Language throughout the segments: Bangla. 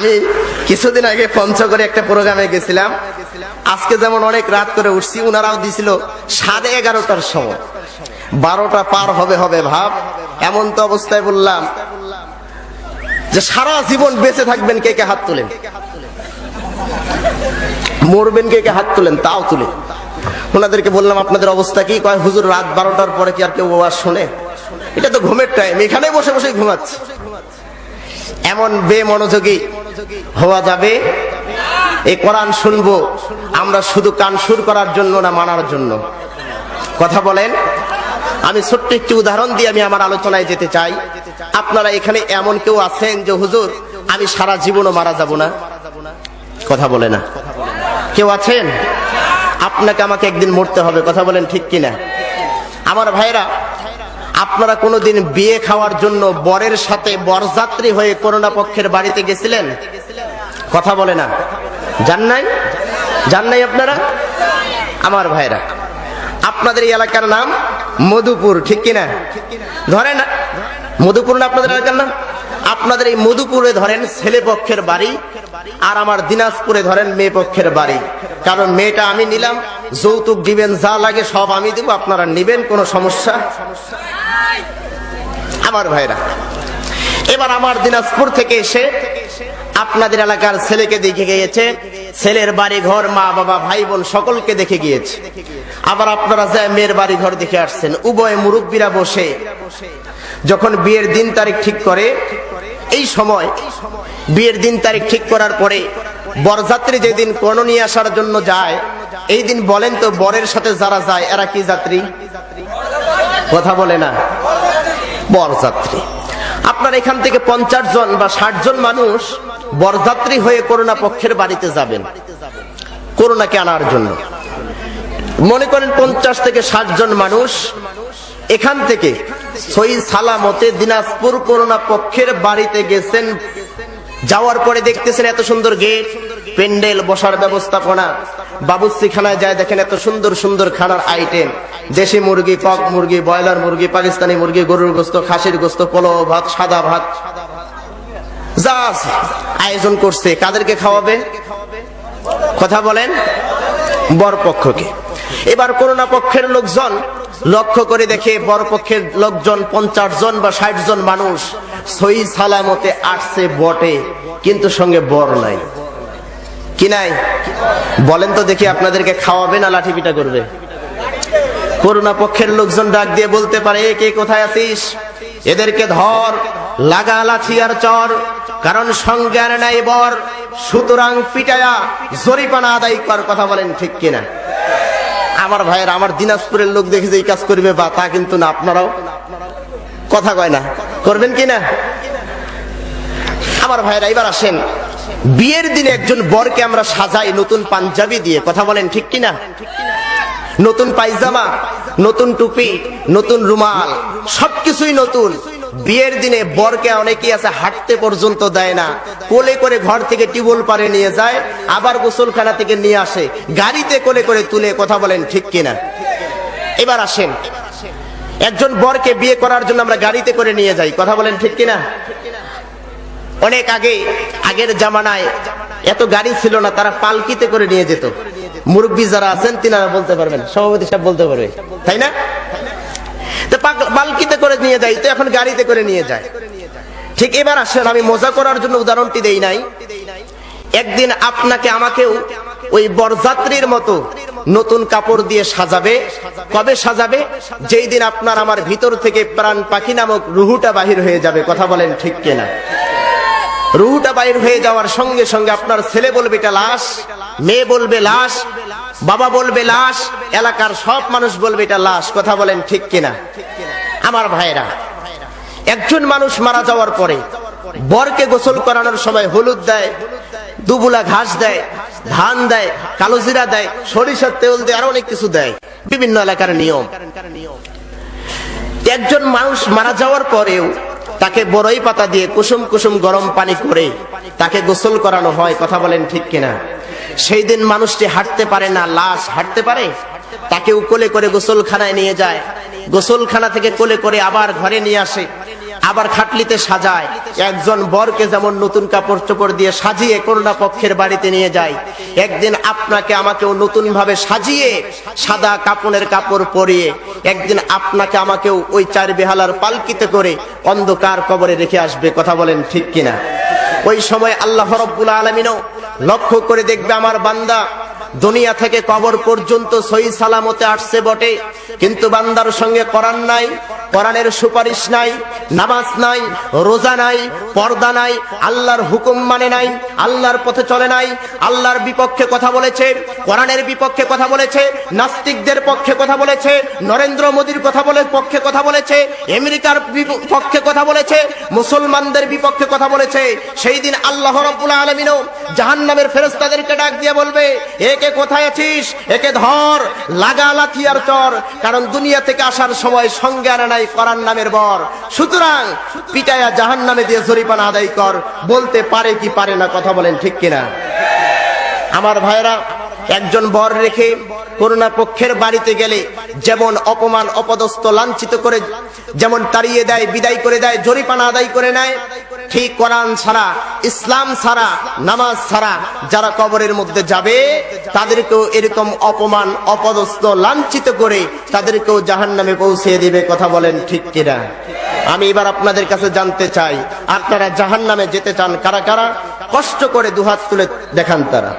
আমি কিছুদিন আগে পঞ্চগড়ে একটা প্রোগ্রামে গেছিলাম। আজকে যেমন অনেক রাত করে উঠছি, উনারাও দিছিল সাড়ে এগারোটার সময়। বারোটা পার হবে হবে ভাব। এমন তো অবস্থায় বললাম যে সারা জীবন বেঁচে থাকবেন, কে কে হাত তুলেন? মরবেন, কে কে হাত তুলেন? তাও তুলে। ওনাদেরকে বললাম, আপনাদের অবস্থা কি? কয়, হুজুর, রাত বারোটার পরে কি আর কেউ ওয়াজ শোনে? এটা তো ঘুমের টাইম এখানে বসে বসে ঘুমাচ্ছে। এমন বেমনোযোগী হওয়া যাবে? এই কোরআন শুনব। আমরা শুধু কান সুর করার জন্য না, মানার জন্য। কথা বলেন। আমি ছোট্ট একটি উদাহরণ দিয়ে আমি আমার আলোচনায় যেতে চাই। আপনারা এখানে এমন কেউ আছেন যে, হুজুর, আমি সারা জীবনও মারা যাব না। কথা বলে না। কেউ আছেন? আপনাকে আমাকে একদিন মরতে হবে। কথা বলেন ঠিক কিনা? আমার ভাইরা আপনারা কোনোদিন বিয়ে খাওয়ার জন্য বরের সাথে বরযাত্রী হয়ে করোনা পক্ষের বাড়িতে গেছিলেন? কথা বলে না। জান নাই? জান নাই আপনারা? আমার ভাইরা। আপনাদের এই এলাকার নাম মধুপুর, ঠিক কিনা? ধরেন, মধুপুর না আপনাদের এলাকার নাম? আপনাদের এই মধুপুরে ধরেন ছেলে পক্ষের বাড়ি আর আমার দিনাজপুরে ধরেন মেয়ে পক্ষের বাড়ি। কারণ মেয়েটা আমি নিলাম, যৌতুক দিবেন, যা লাগে সব আমি দিব, আপনারা নিবেন, কোনো সমস্যা? আমার ভাইরা। এবার আমার দিনাজপুর থেকে এসে আপনাদের এলাকার ছেলেকে দেখে গিয়েছে। ছেলের বাড়ি ঘর মা, বাবা, ভাই, বোন সকলকে দেখে গিয়েছে। আবার আপনারা যায় মেয়ের বাড়ি ঘর দেখে আসছেন, উভয় মুরব্বীরা বসে যখন বিয়ের দিন তারিখ ঠিক করে, এই সময় বিয়ের দিন তারিখ ঠিক করার পরে বরযাত্রী যেদিন কর্ণ নিয়ে আসার জন্য যায়, এই দিন বলেন তো বরের সাথে যারা যায়, এরা কি যাত্রী? কথা বলে না। বরযাত্রী। আপনার এখান থেকে পঞ্চাশ জন বা ষাট জন মানুষ বরযাত্রী হয়ে করোনা পক্ষের বাড়িতে যাবেন। করোনাকে আনার জন্য। মনে করেন পঞ্চাশ থেকে ষাট জন মানুষ এখান থেকে সই সালামতে দিনাজপুর করোনা পক্ষের বাড়িতে গেছেন। যাওয়ার পরে দেখতেছেন এত সুন্দর গেট, প্যান্ডেল, বসার ব্যবস্থাপনা। বাবুসিখানায় যায়, দেখেন এত সুন্দর সুন্দর খানার আইটেম দেশি মুরগি, কক মুরগি, ব্রয়লার মুরগি, পাকিস্তানি মুরগি, গরুর গোস্ত, খাসির গোস্ত পোলো ভাত, সাদা ভাত। যা আয়োজন করছে। কাদেরকে খাওয়াবে? কথা বলেন। বর পক্ষকে এবার করোনা পক্ষের লোকজন, লক্ষ্য করে দেখে বর পক্ষের লোকজন, পঞ্চাশ জন বা ষাট জন মানুষ সই সালামতে আসছে বটে, কিন্তু সঙ্গে বর নাই। কি নাই? বলেন তো দেখি আপনাদেরকে খাওয়াবে না লাঠি পিটা করবে। করোনা পক্ষের লোকজন ডাক দিয়ে বলতে পারে, "এ কে কোথায় আছিস? এদেরকে ধর, লাগা লাঠি আর চর, কারণ সংজ্ঞান নাই বর, সুতরাং পিটায়া জরিপানা আদায় কর কথা বলেন, ঠিক কিনা আমার ভাইয়ের, আমার দিনাজপুরের লোক দেখে যে এই কাজ করবে, বা তা কিন্তু না, আপনারাও কথা কয় না। করবেন কি না? আমার ভাইয়েরা, এবার আসেন। বিয়ের দিনে একজন বরকে আমরা সাজাই নতুন পাঞ্জাবি দিয়ে। কথা বলেন ঠিক কিনা? নতুন পায়জামা, নতুন টুপি, নতুন রুমাল, সবকিছুই নতুন। বিয়ের দিনে বরকে অনেকেই আছে হাঁটতে পর্যন্ত দেয় না। কোলে করে ঘর থেকে টিউবওয়েল পারে নিয়ে যায়, আবার গোসলখানা থেকে নিয়ে আসে। গাড়িতে কোলে করে তুলে, কথা বলেন ঠিক কিনা? এবার আসেন। একজন বরকে বিয়ে করার জন্য আমরা গাড়িতে করে নিয়ে যাই, কথা বলেন ঠিক কিনা? অনেক আগে, আগের জামানায় এত গাড়ি ছিল না, তারা পালকিতে করে নিয়ে যেত। মুরব্বী যারা আছেন, তিনারা বলতে পারবেন, সভাপতি সাহেব বলতে পারবে। তাই না? পালকিতে করে নিয়ে যায়, তো এখন গাড়িতে করে নিয়ে যায়। ঠিক এবার আসেন, আমি মজা করার জন্য উদাহরণটি দেই নাই। একদিন আপনাকে আমাকেও ওই বরযাত্রীর মতো নতুন কাপড় দিয়ে সাজাবে। কবে সাজাবে? যেই দিন আপনার আমার ভিতর থেকে প্রাণ পাখি নামক রুহুটা বাহির হয়ে যাবে, কথা বলেন ঠিক কিনা। রুহুটা বাইর হয়ে যাওয়ার সঙ্গে সঙ্গে আপনার ছেলে বলবে এটা লাশ, মেয়ে বলবে লাশ, বাবা বলবে লাশ, এলাকার সব মানুষ বলবে এটা লাশ। কথা বলেন ঠিক কিনা? আমার ভাইরা একজন মানুষ মারা যাওয়ার পরে বরকে গোসল করানোর সময় হলুদ দেয়, দুবুলা ঘাস দেয়, ধান দেয়, কালো জিরা দেয়, সরিষার তেল দেয়, আরও অনেক কিছু দেয়। বিভিন্ন এলাকার নিয়ম। একজন মানুষ মারা যাওয়ার পরেও তাকে বড়ই পাতা দিয়ে কুসুম কুসুম গরম পানি করে তাকে গোসল করানো হয়, কথা বলেন ঠিক কিনা? সেই দিন মানুষটি হাঁটতে পারে না, লাশ হাঁটতে পারে? তাকে উকলে করে গোসলখানায় নিয়ে যায়। গোসলখানা থেকে কোলে করে আবার ঘরে নিয়ে আসে। আবার খাটলিতে সাজায়। একজন বরকে যেমন নতুন কাপড় চোপড় দিয়ে সাজিয়ে করোনা পক্ষের বাড়িতে নিয়ে যায়, একদিন আপনাকে আমাকেও নতুন ভাবে সাজিয়ে সাদা কাপড়ের কাপড় পরিয়ে, একদিন আপনাকে আমাকেও ওই চার বেহালার পালকিতে করে অন্ধকার কবরে রেখে আসবে, কথা বলেন ঠিক কিনা? ওই সময় আল্লাহ রব্বুল আলমিনও লক্ষ্য করে দেখবে আমার বান্দা দুনিয়া থেকে কবর পর্যন্ত সই সালামতে আসছে বটে। কিন্তু বান্দার সঙ্গে করান নাই, কোরআনের সুপারিশ নাই, নামাজ নাই, রোজা নাই, পর্দা নাই, আল্লাহর হুকুম মানে নাই, আল্লাহর পথে চলে নাই, আল্লাহর বিপক্ষে কথা বলেছে, কোরআনের বিপক্ষে কথা বলেছে, নাস্তিকদের পক্ষে কথা বলেছে, নরেন্দ্র মোদীর কথা বলে, পক্ষে কথা বলেছে, আমেরিকার পক্ষে কথা বলেছে, মুসলমানদের বিপক্ষে কথা বলেছে। সেই দিন আল্লাহ রব্বুল আলমিনও জাহান্নামের ফেরেস্তাদেরকে ডাক দিয়ে বলবে একে কোথায় আছিস? একে ধর লাগা লাথি আর চর, কারণ দুনিয়া থেকে আসার সময় সঙ্গে আনা নাই করার নামের বর। সুতরাং পিটায়া জাহান নামে দিয়ে জরিপানা আদায় কর। বলতে পারে কি পারে না, কথা বলেন ঠিক কিনা? আমার ভাইরা একজন বর রেখে করোনা পক্ষের বাড়িতে গেলে যেমন অপমান, অপদস্থ, লাঞ্ছিত করে যেমন তাড়িয়ে দেয়, বিদায় করে দেয় জরিপানা আদায় করে নেয় ঠিক কোরআন ছাড়া, ইসলাম ছাড়া, নামাজ ছাড়া যারা কবরের মধ্যে যাবে, তাদেরকেও এরকম অপমান, অপদস্থ, লাঞ্ছিত করে তাদেরকেও জাহান নামে পৌঁছে দিবে, কথা বলেন ঠিক কিনা? আমি এবার আপনাদের কাছে জানতে চাই, আপনারা জাহান নামে যেতে চান কারা কারা? কষ্ট করে দুহাত তুলে দেখান তারা।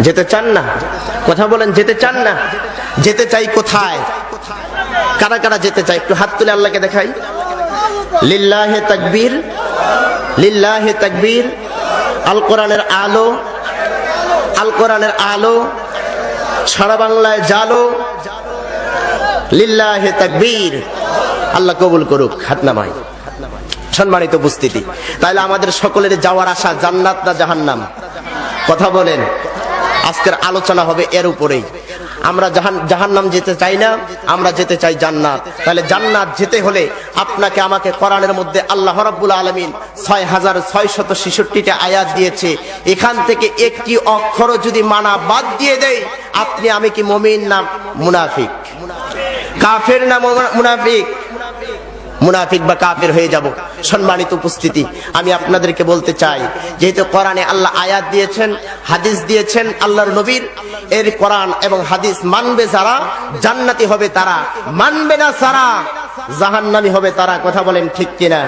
যেতে চান না? কথা বলেন, যেতে চান না? যেতে চাই কোথায়? কারা কারা যেতে চাই একটু হাত তুলে আল্লাহকে দেখাই। লিল্লাহে তাকবীর লিল্লাহে তাকবীর আল কোরআনের আলো আল কোরআনের আলো, সারা বাংলায় জালো, লিল্লাহে তাকবীর। আল্লাহ কবুল করুক হাত নামাই সম্মানিত উপস্থিতি তাহলে আমাদের সকলের যাওয়ার আশা জান্নাত না জাহান্নাম? কথা বলেন, আজকের আলোচনা হবে এর উপরেই। আমরা জাহান, জাহান্নাম যেতে চাই না, আমরা যেতে চাই জান্নাত। তাহলে জান্নাত যেতে হলে আপনাকে আমাকে কোরআনের মধ্যে আল্লাহ রাব্বুল আলামিন ছয় হাজার ছয় শত ছেষট্টিটা আয়াত দিয়েছে। এখান থেকে একটি অক্ষর যদি মানা বাদ দিয়ে দেয়, আপনি আমি কি মমিন না মুনাফিক? কাফের না মুনাফিক? মুনাফিক বা কাফের হয়ে যাব। সম্মানিত উপস্থিতি, আমি আপনাদেরকে বলতে চাই, যেহেতু কোরআনে আল্লাহ আয়াত দিয়েছেন, হাদিস দিয়েছেন, আল্লাহর নবীর এর কোরআন এবং হাদিস মানবে যারা, জান্নাতি হবে তারা। মানবে না সারা, জাহান্নামি হবে তারা। কথা বলেন ঠিক কিনা?